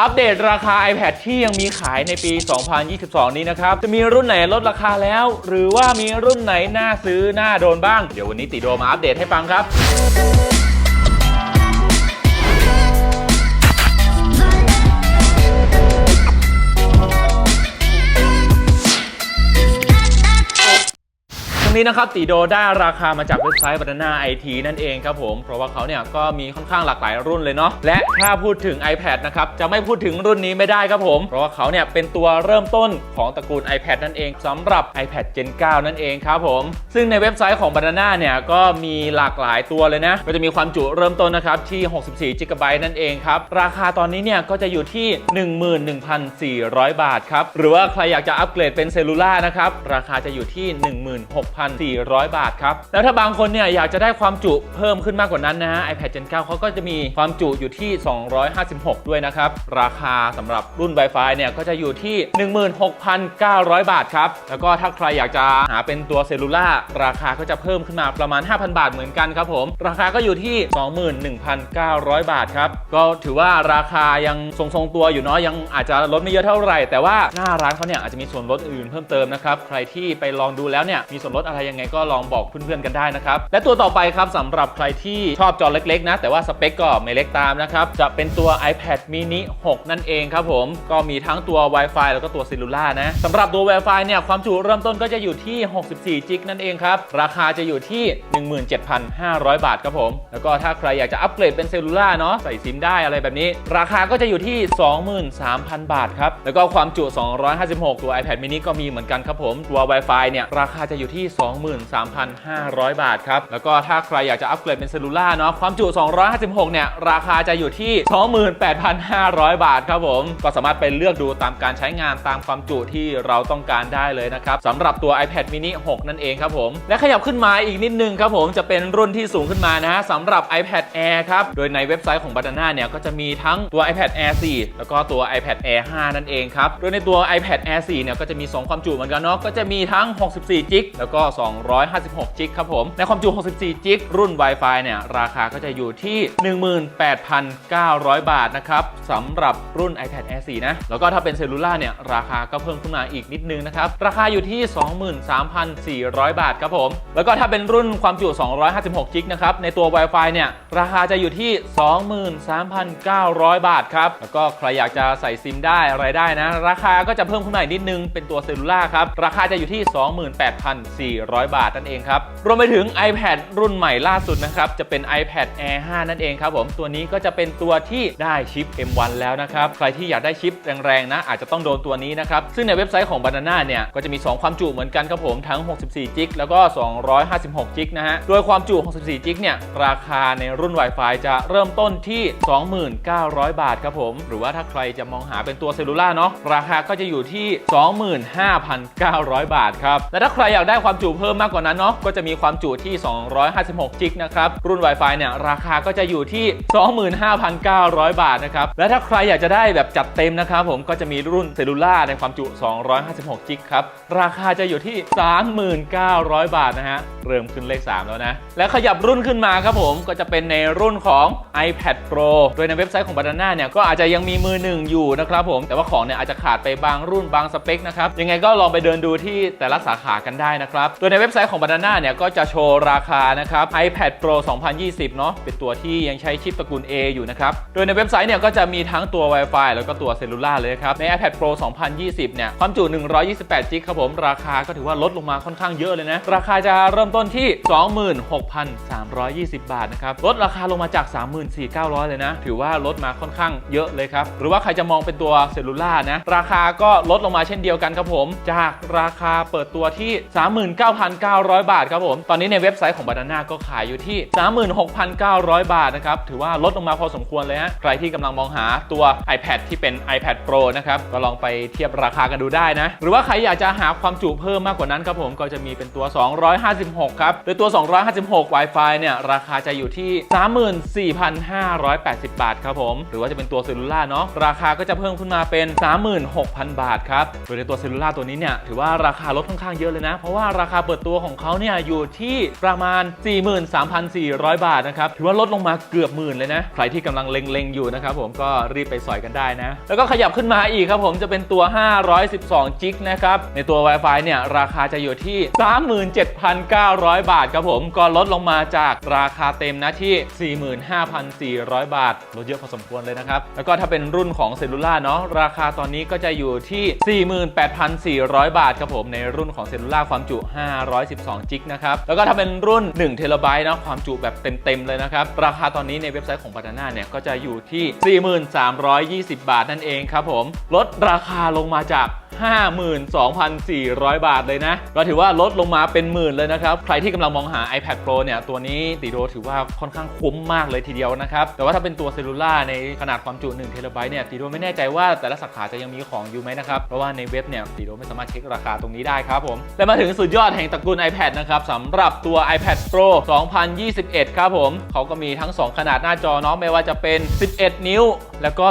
อัปเดตราคา iPad ที่ยังมีขายในปี 2022 นี้นะครับ จะมีรุ่นไหนลดราคาแล้ว หรือว่ามีรุ่นไหนน่าซื้อน่าโดนบ้าง เดี๋ยววันนี้ติโดมาอัปเดตให้ฟังครับ นี้นะครับตีโดได้ราคามาจากเว็บไซต์ Banana IT นั่นเองครับผม เพราะว่าเขาเนี่ยก็มีค่อนข้างหลากหลายรุ่นเลยเนาะและถ้าพูดถึง iPad นะครับจะไม่พูดถึงรุ่นนี้ไม่ได้ครับผม เพราะว่าเขาเนี่ยเป็นตัวเริ่มต้นของตระกูล iPad นั่นเองสำหรับ iPad Gen 9 นั่นเองครับผม ซึ่งในเว็บไซต์ของ Banana เนี่ยก็มีหลากหลายตัวเลยนะก็จะมีความจุเริ่มต้นนะครับที่ 64 GB นั่นเองครับราคาตอนนี้เนี่ยก็จะอยู่ที่ 11,400 บาทครับหรือว่าใครอยากจะอัปเกรดเป็นเซลลูล่านะครับราคาจะอยู่ที่ 16,000 1,400 บาทครับ แล้วถ้าบางคนเนี่ยอยากจะได้ความจุเพิ่มขึ้นมากกว่านั้นนะฮะ iPad Gen 9เขาก็จะมีความจุอยู่ที่ 256 ด้วยนะครับ ราคาสำหรับรุ่น Wi-Fi เนี่ยก็จะอยู่ที่ 16,900 บาทครับ แล้วก็ถ้าใครอยากจะหาเป็นตัวเซลลูล่าราคาก็จะเพิ่มขึ้นมาประมาณ 5,000 บาทเหมือนกันครับผม ราคาก็อยู่ที่ 21,900 บาทครับ ก็ถือว่าราคายังทรงๆตัวอยู่เนาะยังอาจจะลดไม่เยอะเท่าไหร่ แต่ว่าหน้าร้านเขาเนี่ยอาจจะมีส่วนลดอื่นเพิ่มเติมนะครับใครที่ไปลองดูแล้วเนี่ยมีส่วนลดอะไรยังไงก็ลองบอกเพื่อนๆกันได้นะครับ และตัวต่อไปครับสำหรับใครที่ชอบจอเล็กๆนะ แต่ว่าสเปคก็ไม่เล็กตามนะครับ จะเป็นตัว iPad mini 6 นั่นเองครับผม ก็มีทั้งตัว Wi-Fi แล้วก็ตัว Cellular นะสำหรับตัว Wi-Fi เนี่ย ความจุเริ่มต้นก็จะอยู่ที่ 64 จิกนั่นเองครับ ราคาจะอยู่ที่ 17,500 บาทครับผม แล้วก็ถ้าใครอยากจะอัปเกรดเป็นเซลลูล่าเนาะใส่ซิมได้อะไรแบบนี้ ราคาก็จะอยู่ที่ 23,000 บาทครับ แล้วก็ความจุ 256 ตัว iPad mini ก็มีเหมือนกันครับผม ตัว Wi-Fi เนี่ยราคาจะอยู่ที่23,500 บาทครับ แล้วก็ถ้าใครอยากจะอัปเกรดเป็นเซลลูล่าเนาะความจุ 256 เนี่ย ราคาจะอยู่ที่ 28,500 บาทครับผม ก็สามารถไปเลือกดูตามการใช้งานตามความจุที่เราต้องการได้เลยนะครับสำหรับตัว iPad mini 6 นั่นเองครับผม และขยับขึ้นมาอีกนิดนึงครับผมจะเป็นรุ่นที่สูงขึ้นมานะฮะสำหรับ iPad Air ครับ โดยในเว็บไซต์ของ Banana เนี่ยก็จะมีทั้งตัว iPad Air 4 แล้วก็ตัว iPad Air 5 นั่นเองครับ โดยในตัว iPad Air 4 เนี่ยก็จะมี 2 ความจุเหมือนกันเนาะก็จะมีทั้ง 64จิกแล้วก็256จิกครับผม ในความจุ 64จิกรุ่น Wi-Fi เนี่ย ราคาก็จะอยู่ที่ 18,900 บาทนะครับสำหรับรุ่น iPad Air 4 นะ แล้วก็ถ้าเป็นเซลลูล่าเนี่ย ราคาก็เพิ่มขึ้นมาอีกนิดนึงนะครับ ราคาอยู่ที่ 23,400 บาทครับผม แล้วก็ถ้าเป็นรุ่นความจุ 256จิกนะครับ ในตัว Wi-Fi เนี่ย ราคาจะอยู่ที่ 23,900 บาทครับ แล้วก็ใครอยากจะใส่ซิมได้อะไรได้นะ ราคาก็จะเพิ่มขึ้นมาอีกนิดนึง เป็นตัวเซลลูล่าครับ ราคาจะอยู่ที่ 28,400 400 บาทนั่นเองครับ รวมไปถึง iPad รุ่นใหม่ล่าสุดนะครับ จะเป็น iPad Air 5 นั่นเองครับผม ตัวนี้ก็จะเป็นตัวที่ได้ชิป M1 แล้วนะครับ ใครที่อยากได้ชิปแรงๆนะ อาจจะต้องโดนตัวนี้นะครับ ซึ่งในเว็บไซต์ของ Banana เนี่ย ก็จะมี 2 ความจุเหมือนกันครับผม ทั้ง 64 จิกแล้วก็ 256 จิกนะฮะ โดยความจุ 64 จิกเนี่ย ราคาในรุ่น Wi-Fi จะเริ่มต้นที่ 29,000 บาทครับผม หรือว่าถ้าใครจะมองหาเป็นตัวเซลลูล่าเนาะ ราคาก็จะอยู่ที่ 25,900 บาทครับ และถ้าใครอยากได้ความจุเพิ่มมากกว่านั้นเนาะก็จะมีความจุที่ 256จิกนะครับรุ่น Wi-Fi เนี่ยราคาก็จะอยู่ที่ 25,900 บาทนะครับและถ้าใครอยากจะได้แบบจัดเต็มนะครับผมก็จะมีรุ่นเซลลูล่าในความจุ 256จิกครับราคาจะอยู่ที่ 39,000 บาทนะฮะเริ่มขึ้นเลข 3 แล้วนะ และขยับรุ่นขึ้นมาครับผมก็จะเป็นในรุ่นของ iPad Pro โดยในเว็บไซต์ของ Banana เนี่ยก็อาจจะยังมีมือหนึ่งอยู่นะครับผมแต่ว่าของเนี่ยอาจจะขาดไปบางรุ่นบางสเปคนะครับยังไงก็ลองไปเดินดูที่แต่ละสาขากันได้นะครับโดยในเว็บไซต์ของ Banana เนี่ยก็จะโชว์ราคานะครับ iPad Pro 2020 เนาะเป็นตัวที่ยังใช้ชิปตระกูล A อยู่นะครับ โดยในเว็บไซต์เนี่ยก็จะมีทั้งตัว Wi-Fi แล้วก็ตัวเซลลูล่าเลยครับ ใน iPad Pro 2020 เนี่ยความจุ 128จิกครับผม ราคาก็ถือว่าลดลงมาค่อนข้างเยอะเลยนะ ราคาจะเริ่มต้นที่ 26,320 บาทนะครับ ลดราคาลงมาจาก 34,900 เลยนะ ถือว่าลดมาค่อนข้างเยอะเลยครับ หรือว่าใครจะมองเป็นตัวเซลลูล่านะ ราคาก็ลดลงมาเช่นเดียวกันครับผม จากราคาเปิดตัวที่39,900 บาทครับผม ตอนนี้ในเว็บไซต์ของ Banana ก็ขายอยู่ที่ 36,900 บาทนะครับ ถือว่าลดลงมาพอสมควรเลยฮะ ใครที่กำลังมองหาตัว iPad ที่เป็น iPad Pro นะครับ ก็ลองไปเทียบราคากันดูได้นะ หรือว่าใครอยากจะหาความจุเพิ่มมากกว่านั้นครับผม ก็จะมีเป็นตัว 256 ครับ โดยตัว 256 Wi-Fi เนี่ยราคาจะอยู่ที่ 34,580 บาทครับผม หรือว่าจะเป็นตัวเซลลูล่าเนาะ ราคาก็จะเพิ่มขึ้นมาเป็น 36,000 บาทครับ โดยในตัวเซลลูล่าตัวนี้เนี่ย ถือว่าราคาลดค่อนข้างเยอะเลยนะ เพราะว่าราคาคาเปิดตัวของเขาเนี่ยอยู่ที่ประมาณ 43,400 บาทนะครับถือว่าลดลงมาเกือบหมื่นเลยนะ ใครที่กำลังเล็งๆอยู่นะครับผมก็รีบไปสอยกันได้นะ แล้วก็ขยับขึ้นมาอีกครับผมจะเป็นตัว 512จิกนะครับในตัว Wi-Fi เนี่ยราคาจะอยู่ที่ 37,900 บาทครับผมก็ลดลงมาจากราคาเต็มนะที่ 45,400 บาท ลดเยอะพอสมควรเลยนะครับ แล้วก็ถ้าเป็นรุ่นของเซลลูล่าเนาะราคาตอนนี้ก็จะอยู่ที่ 48,400 บาทครับผมในรุ่นของเซลลูล่าความจุ512จิกนะครับแล้วก็ถ้าเป็นรุ่น1เทราไบต์นะความจุแบบเต็มๆเลยนะครับ ราคาตอนนี้ในเว็บไซต์ของ b a n a n a เนี่ยก็จะอยู่ที่ 4320 บาทนั่นเองครับผมลดราคาลงมาจาก 52,400 บาทเลยนะ ก็ถือว่าลดลงมาเป็นหมื่นเลยนะครับ ใครที่กำลังมองหา iPad Pro เนี่ย ตัวนี้ติโดถือว่าค่อนข้างคุ้มมากเลยทีเดียวนะครับ แต่ว่าถ้าเป็นตัวเซลลูล่าในขนาดความจุ1เทราไบต์เนี่ยติโดไม่แน่ใจว่าแต่ละสาขาจะยังมีของอยู่ไหมนะครับ เพราะว่าในเว็บเนี่ยติโดไม่สามารถเช็คราคาตรงนี้ได้ครับผม และมาถึงสุดยอดแห่งตระกูล iPad นะครับสำหรับตัว iPad Pro 2021 ครับผมเขาก็มีทั้ง 2 ขนาดหน้าจอเนาะไม่ว่าจะเป็น 11 นิ้ว แล้วก็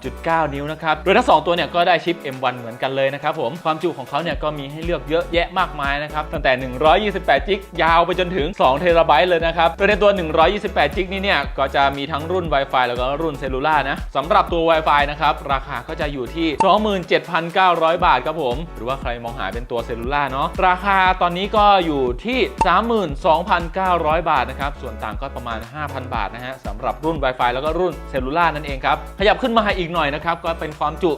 12.9 นิ้วนะครับโดยทั้ง2ตัวเนี่ยก็ได้ชิป M1 เหมือนกันเลยนะครับผมความจุของเขาเนี่ยก็มีให้เลือกเยอะแยะมากมายนะครับตั้งแต่ 128 จิกยาวไปจนถึง 2 เทราไบต์เลยนะครับโดยในตัว 128 จิกนี้เนี่ยก็จะมีทั้งรุ่น Wi-Fi แล้วก็รุ่นเซลลูล่านะสำหรับตัว Wi-Fi นะครับราคาก็จะอยู่ที่ 27,900 บาทครับผม หรือว่าใครมองหาเป็นตัวเซลลูล่าเนาะราคาตอนนี้ก็อยู่ที่ 32,900 บาทนะครับส่วนต่างก็ประมาณ 5,000 บาทนะฮะสำหรับรุ่น Wi-Fi แล้วก็รุ่นเซลลูล่านั่นเองครับขยับขึ้นมาอีกหน่อยนะครับก็เป็นความจุ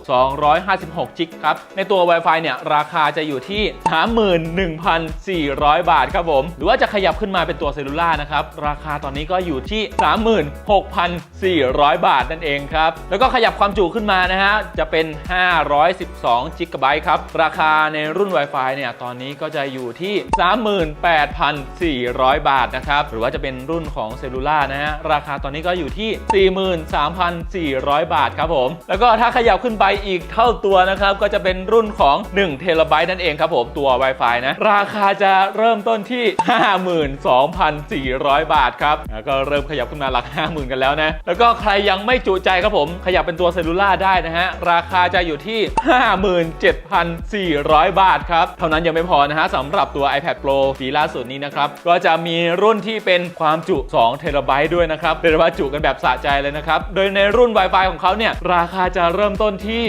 256 จิกครับในตัว Wi-Fi เนี่ยราคาจะอยู่ที่ 31,400 บาทครับผม หรือว่าจะขยับขึ้นมาเป็นตัวเซลลูล่านะครับ ราคาตอนนี้ก็อยู่ที่ 36,400 บาทนั่นเองครับ แล้วก็ขยับความจุขึ้นมานะฮะ จะเป็น 512จิกะไบต์ครับ ราคาในรุ่น Wi-Fi เนี่ยตอนนี้ก็จะอยู่ที่ 38,400 บาทนะครับ หรือว่าจะเป็นรุ่นของเซลลูล่านะฮะ ราคาตอนนี้ก็อยู่ที่ 43,400 บาทครับผม แล้วก็ถ้าขยับขึ้นไปอีกเท่าตัวนะครับ ก็จะเป็นรุ่นของ1เทราไบต์นั่นเองครับผมตัว Wi-Fi นะ ราคาจะเริ่มต้นที่ 52,400 บาทครับแล้วก็เริ่มขยับขึ้นมาหลัก 50,000 กันแล้วนะ แล้วก็ใครยังไม่จุใจครับผมขยับเป็นตัวเซลลูล่าได้นะฮะ ราคาจะอยู่ที่ 57,400 บาทครับ เท่านั้นยังไม่พอนะฮะสำหรับตัว iPad Pro ปีล่าสุดนี้นะครับ ก็จะมีรุ่นที่เป็นความจุ2เทราไบต์ด้วยนะครับเรียกว่าจุกันแบบสะใจเลยนะครับ โดยในรุ่น Wi-Fi ของเขาเนี่ย ราคาจะเริ่มต้นที่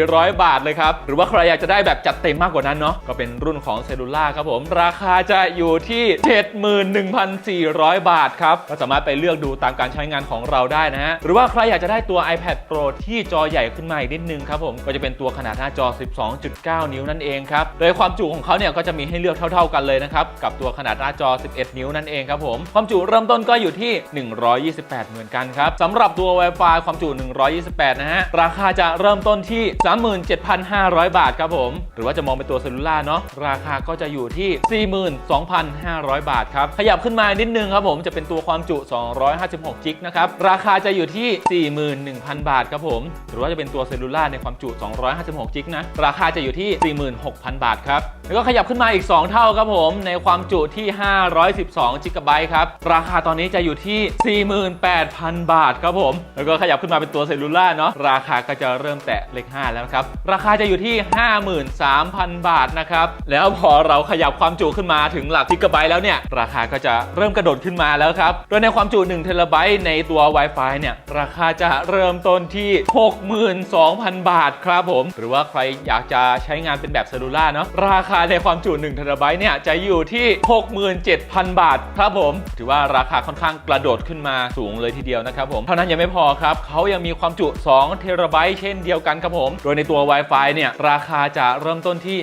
66,400บาทเลยครับ หรือว่าใครอยากจะได้แบบจัดเต็มมากกว่านั้นเนาะก็เป็นรุ่นของเซลลูล่าครับผม ราคาจะอยู่ที่ 71,400 บาทครับ ก็สามารถไปเลือกดูตามการใช้งานของเราได้นะฮะหรือว่าใครอยากจะได้ตัว iPad Pro ที่จอใหญ่ขึ้นมาอีกนิดนึงครับผมก็จะเป็นตัวขนาดหน้าจอ 12.9 นิ้วนั่นเองครับโดยความจุของเขาเนี่ยก็จะมีให้เลือกเท่า ๆกันเลยนะครับกับตัวขนาดหน้าจอ 11 นิ้วนั่นเองครับผมความจุเริ่มต้นก็อยู่ที่ 128 เหมือนกันครับสำหรับตัว Wi-Fi ความจุ 128 นะฮะราคาจะเริ่มต้นที่37,500 บาทครับผม หรือว่าจะมองเป็นตัวเซลลูล่าเนาะราคาก็จะอยู่ที่ 42,500 บาทครับ ขยับขึ้นมานิดนึงครับผมจะเป็นตัวความจุ 256จิกนะครับ ราคาจะอยู่ที่ 41,000 บาทครับผม หรือว่าจะเป็นตัวเซลลูล่าในความจุ 256จิกนะ ราคาจะอยู่ที่ 46,000 บาทครับ แล้วก็ขยับขึ้นมาอีก 2 เท่าครับผม ในความจุที่ 512จิกะไบต์ครับ ราคาตอนนี้จะอยู่ที่ 48,000 บาทครับผม แล้วก็ขยับขึ้นมาเป็นตัวเซลลูล่าเนาะ ราคาก็จะเริ่มแตะเลข5แล้วนะครับ ราคาจะอยู่ที่ 53,000 บาทนะครับ แล้วพอเราขยับความจุขึ้นมาถึงหลักจิกะไบต์แล้วเนี่ย ราคาก็จะเริ่มกระโดดขึ้นมาแล้วครับ โดยในความจุ1เทราไบต์ในตัว Wi-Fi เนี่ย ราคาจะเริ่มต้นที่ 62,000 บาทครับผม หรือว่าใครอยากจะใช้งานเป็นแบบเซลลูล่าเนาะ ราคาในความจุ1เทราไบต์เนี่ยจะอยู่ที่ 67,000 บาทครับผม ถือว่าราคาค่อนข้างกระโดดขึ้นมาสูงเลยทีเดียวนะครับผม เท่านั้นยังไม่พอครับ เขายังมีความจุ2เทราไบต์เช่นเดียวกันครับผม โดยในตัว Wi-Fi เนี่ยราคาจะเริ่มต้นที่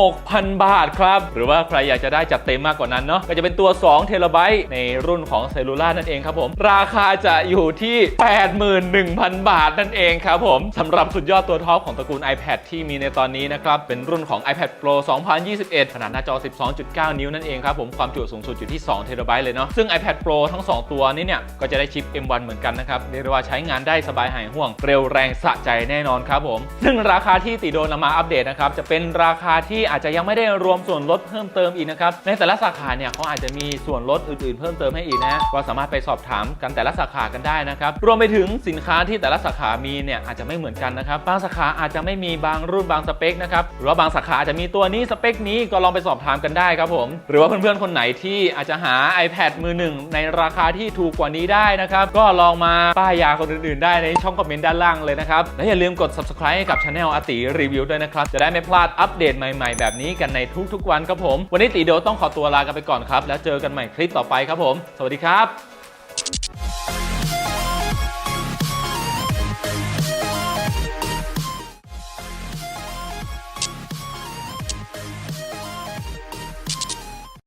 76,000 บาทครับ หรือว่าใครอยากจะได้จัดเต็มมากกว่านั้นเนาะก็จะเป็นตัว2เทราไบต์ในรุ่นของเซลลูล่านั่นเองครับผม ราคาจะอยู่ที่ 81,000 บาทนั่นเองครับผมสำหรับสุดยอดตัวท็อปของตระกูล iPad ที่มีในตอนนี้นะครับ เป็นรุ่นของ iPad Pro 2021 ขนาดหน้าจอ 12.9 นิ้วนั่นเองครับผมความจุสูงสุดอยู่ที่2เทราไบต์เลยเนาะซึ่ง iPad Pro ทั้ง 2 ตัวนี้เนี่ยก็จะได้ชิป M1 เหมือนกันนะครับเรียกว่าใช้งานได้สบายหายห่วงเร็วแรงสะใจแน่นอนครับผม ซึ่งราคาที่ติโดนนำมาอัปเดตนะครับจะเป็นราคาที่อาจจะยังไม่ได้รวมส่วนลดเพิ่มเติมอีกนะครับในแต่ละสาขาเนี่ยเขาอาจจะมีส่วนลดอื่นๆ เพิ่มเติมให้อีกนะก็สามารถไปสอบถามกันแต่ละสาขากันได้นะครับรวมไปถึงสินค้าที่แต่ละสาขามีเนี่ยอาจจะไม่เหมือนกันนะครับบางสาขาอาจจะไม่มีบางรุ่นบางสเปคนะครับหรือว่าบางสาขาอาจจะมีตัวนี้สเปคนี้ก็ลองไปสอบถามกันได้ครับผม หรือว่าเพื่อนๆคนไหนที่อาจจะหา iPad มือหนึ่งในราคาที่ถูกกว่านี้ได้นะครับก็ลองมาป้ายยาคนอื่นๆ ได้ในช่องคอมเมนต์ด้านล่างเลยนะครับและอย่าลืมกด subscribe ให้กับช anel อติรีวิวด้วยนะครับ จะได้ไม่พลาดอัปเดตใหม่ๆ แบบนี้กันในทุกๆวันครับผม วันนี้ตีโดต้องขอตัวลากันไปก่อนครับ แล้วเจอกันใหม่คลิปต่อไปครับผม สวัสดีครับ